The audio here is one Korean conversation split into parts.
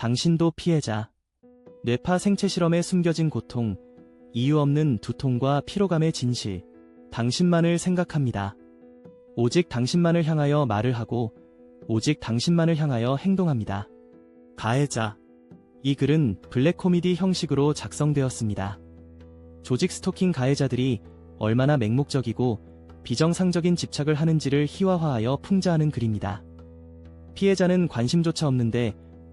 당신도 피해자. 뇌파 생체 실험에 숨겨진 고통, 이유 없는 두통과 피로감의 진실. 당신만을 생각합니다. 오직 당신만을 향하여 말을 하고, 오직 당신만을 향하여 행동합니다. 가해자. 이 글은 블랙 코미디 형식으로 작성되었습니다. 조직 스토킹 가해자들이 얼마나 맹목적이고 비정상적인 집착을 하는지를 희화화하여 풍자하는 글입니다. 피해자는 관심조차 없는데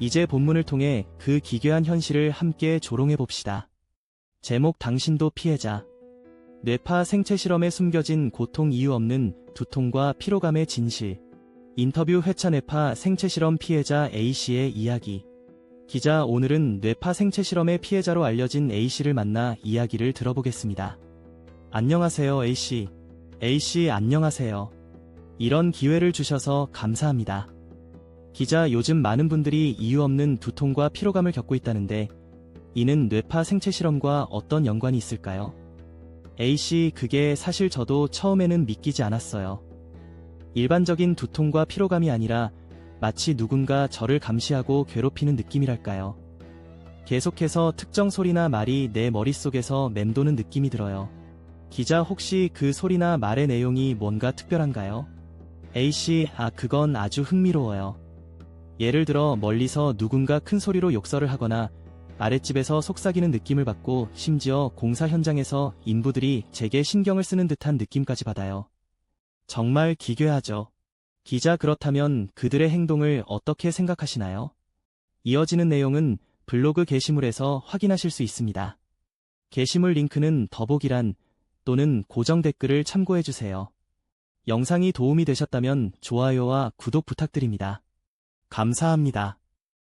이제 본문을 통해 그 기괴한 현실을 함께 조롱해 봅시다. 제목 당신도 피해자. 뇌파 생체 실험에 숨겨진 고통 이유 없는 두통과 피로감의 진실. 인터뷰 회차 뇌파 생체 실험 피해자 A씨의 이야기. 기자 오늘은 뇌파 생체 실험의 피해자로 알려진 A씨를 만나 이야기를 들어보겠습니다. 안녕하세요 A씨. A씨 안녕하세요. 이런 기회를 주셔서 감사합니다. 기자 요즘 많은 분들이 이유 없는 두통과 피로감을 겪고 있다는데 이는 뇌파 생체 실험과 어떤 연관이 있을까요? A씨 그게 사실 저도 처음에는 믿기지 않았어요. 일반적인 두통과 피로감이 아니라 마치 누군가 저를 감시하고 괴롭히는 느낌이랄까요. 계속해서 특정 소리나 말이 내 머릿속에서 맴도는 느낌이 들어요. 기자 혹시 그 소리나 말의 내용이 뭔가 특별한가요? A씨, 아, 그건 아주 흥미로워요. 예를 들어 멀리서 누군가 큰 소리로 욕설을 하거나 아랫집에서 속삭이는 느낌을 받고 심지어 공사 현장에서 인부들이 제게 신경을 쓰는 듯한 느낌까지 받아요. 정말 기괴하죠. 기자 그렇다면 그들의 행동을 어떻게 생각하시나요? 이어지는 내용은 블로그 게시물에서 확인하실 수 있습니다. 게시물 링크는 더보기란 또는 고정 댓글을 참고해주세요. 영상이 도움이 되셨다면 좋아요와 구독 부탁드립니다. 감사합니다.